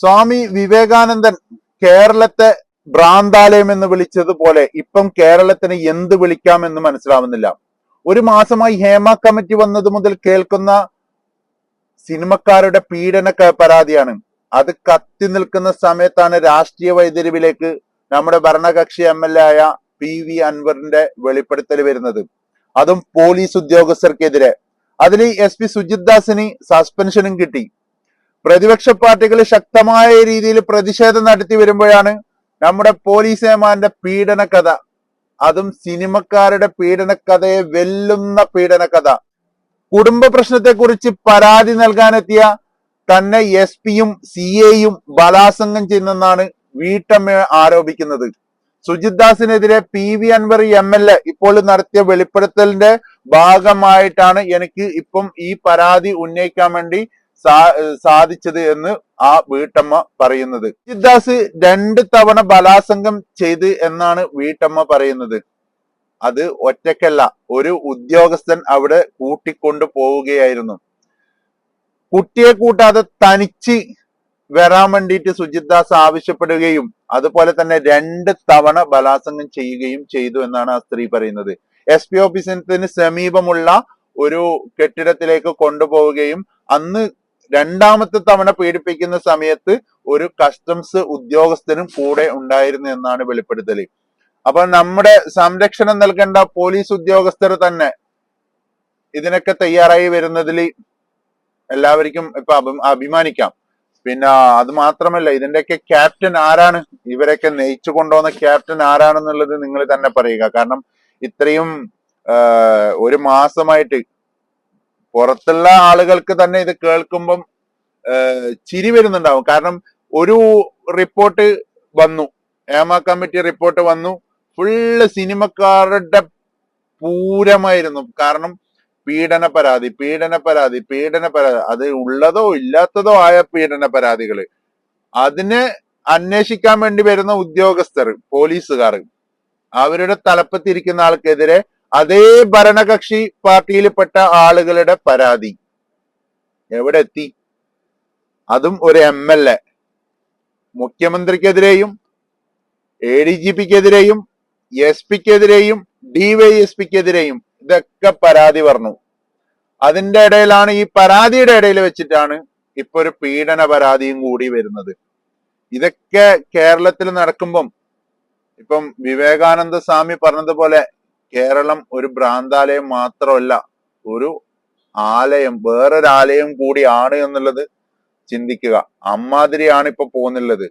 സ്വാമി വിവേകാനന്ദൻ കേരളത്തെ ഭ്രാന്താലയം എന്ന് വിളിച്ചതുപോലെ ഇപ്പം കേരളത്തിന് എന്ത് വിളിക്കാമെന്ന് മനസ്സിലാവുന്നില്ല. ഒരു മാസമായി ഹേമ കമ്മിറ്റി വന്നത് മുതൽ കേൾക്കുന്ന സിനിമക്കാരുടെ പീഡന പരാതിയാണ്. അത് കത്തി നിൽക്കുന്ന സമയത്താണ് രാഷ്ട്രീയ വൈദ്യുതിയിലേക്ക് നമ്മുടെ ഭരണകക്ഷി എം എൽ എ ആയ പി വി അൻവറിന്റെ വെളിപ്പെടുത്തൽ വരുന്നത്. അതും പോലീസ് ഉദ്യോഗസ്ഥർക്കെതിരെ. അതിൽ എസ് പി സുജിത് ദാസിന് സസ്പെൻഷനും കിട്ടി. പ്രതിപക്ഷ പാർട്ടികൾ ശക്തമായ രീതിയിൽ പ്രതിഷേധം നടത്തി വരുമ്പോഴാണ് നമ്മുടെ പോലീസ് ഏമാന്റെ പീഡന കഥ അതും സിനിമക്കാരുടെ പീഡന കഥയെ വെല്ലുന്ന പീഡന കഥ കുടുംബ പ്രശ്നത്തെ കുറിച്ച് പരാതി നൽകാനെത്തിയ തന്നെ എസ് പിയും സി എയും ബലാസംഗം ചെയ്യുന്നെന്നാണ് വീട്ടമ്മ ആരോപിക്കുന്നത്. Sujith ദാസിനെതിരെ P V Anvar M L A ഇപ്പോൾ നടത്തിയ വെളിപ്പെടുത്തലിന്റെ ഭാഗമായിട്ടാണ് എനിക്ക് ഇപ്പം ഈ പരാതി ഉന്നയിക്കാൻ വേണ്ടി സാധിച്ചത് എന്ന് ആ വീട്ടമ്മ പറയുന്നത്. ജിദ്ദാസ് ദാസ് രണ്ട് തവണ ബലാസംഗം ചെയ്ത് എന്നാണ് വീട്ടമ്മ പറയുന്നത്. അത് ഒറ്റക്കല്ല ഒരു ഉദ്യോഗസ്ഥൻ അവിടെ കൂട്ടിക്കൊണ്ടു പോവുകയായിരുന്നു. കുട്ടിയെ കൂട്ടാതെ തനിച്ച് വരാൻ വേണ്ടിയിട്ട് സുജിത് ദാസ് ആവശ്യപ്പെടുകയും അതുപോലെ തന്നെ രണ്ട് തവണ ബലാസംഗം ചെയ്യുകയും ചെയ്തു എന്നാണ് ആ സ്ത്രീ പറയുന്നത്. എസ് പി ഓഫീസിന് സമീപമുള്ള ഒരു കെട്ടിടത്തിലേക്ക് കൊണ്ടുപോവുകയും അന്ന് രണ്ടാമത്തെ തവണ പീഡിപ്പിക്കുന്ന സമയത്ത് ഒരു കസ്റ്റംസ് ഉദ്യോഗസ്ഥനും കൂടെ ഉണ്ടായിരുന്നു എന്നാണ് വെളിപ്പെടുത്തൽ അപ്പൊ നമ്മുടെ സംരക്ഷണം നൽകേണ്ട പോലീസ് ഉദ്യോഗസ്ഥർ തന്നെ ഇതിനൊക്കെ തയ്യാറായി വരുന്നതിൽ എല്ലാവർക്കും ഇപ്പൊ അഭി- അഭിമാനിക്കാം. പിന്നെ അത് മാത്രമല്ല ഇതിന്റെയൊക്കെ ക്യാപ്റ്റൻ ആരാണ്? ഇവരൊക്കെ നയിച്ചു കൊണ്ടുവന്ന ക്യാപ്റ്റൻ ആരാണെന്നുള്ളത് നിങ്ങൾ തന്നെ പറയുക. കാരണം ഇത്രയും ഒരു മാസമായിട്ട് പുറത്തുള്ള ആളുകൾക്ക് തന്നെ ഇത് കേൾക്കുമ്പം ചിരി വരുന്നുണ്ടാവും. കാരണം ഒരു റിപ്പോർട്ട് വന്നു ഏമ കമ്മിറ്റി റിപ്പോർട്ട് വന്നു ഫുള്ള് സിനിമക്കാരുടെ പൂരമായിരുന്നു. കാരണം പീഡന പരാതി പീഡന പരാതി പീഡന പരാതി. അത് ഉള്ളതോ ഇല്ലാത്തതോ ആയ പീഡന പരാതികൾ അതിനെ അന്വേഷിക്കാൻ വേണ്ടി വരുന്ന ഉദ്യോഗസ്ഥർ പോലീസുകാർ അവരുടെ തലപ്പത്തിരിക്കുന്ന ആൾക്കെതിരെ അതേ ഭരണകക്ഷി പാർട്ടിയിൽപ്പെട്ട ആളുകളുടെ പരാതി. എവിടെ എത്തി അതും ഒരു എം എൽ എ മുഖ്യമന്ത്രിക്കെതിരെയും എ ഡി ജി പിക്കെതിരെയും എസ് പിക്കെതിരെയും ഡിവൈഎസ്പിക്കെതിരെയും ഇതൊക്കെ പരാതി പറഞ്ഞു. അതിന്റെ ഇടയിലാണ് ഈ പരാതിയുടെ ഇടയിൽ വെച്ചിട്ടാണ് ഇപ്പൊ ഒരു പീഡന പരാതിയും കൂടി വരുന്നത്. ഇതൊക്കെ കേരളത്തിൽ നടക്കുമ്പം ഇപ്പം വിവേകാനന്ദ സ്വാമി പറഞ്ഞതുപോലെ കേരളം ഒരു ഭ്രാന്താലയം മാത്രമല്ല ഒരു ആലയം വേറൊരാലയം കൂടിയാണ് എന്നുള്ളത് ചിന്തിക്കുക. അമ്മാതിരിയാണ് ഇപ്പൊ പോകുന്നുള്ളത്.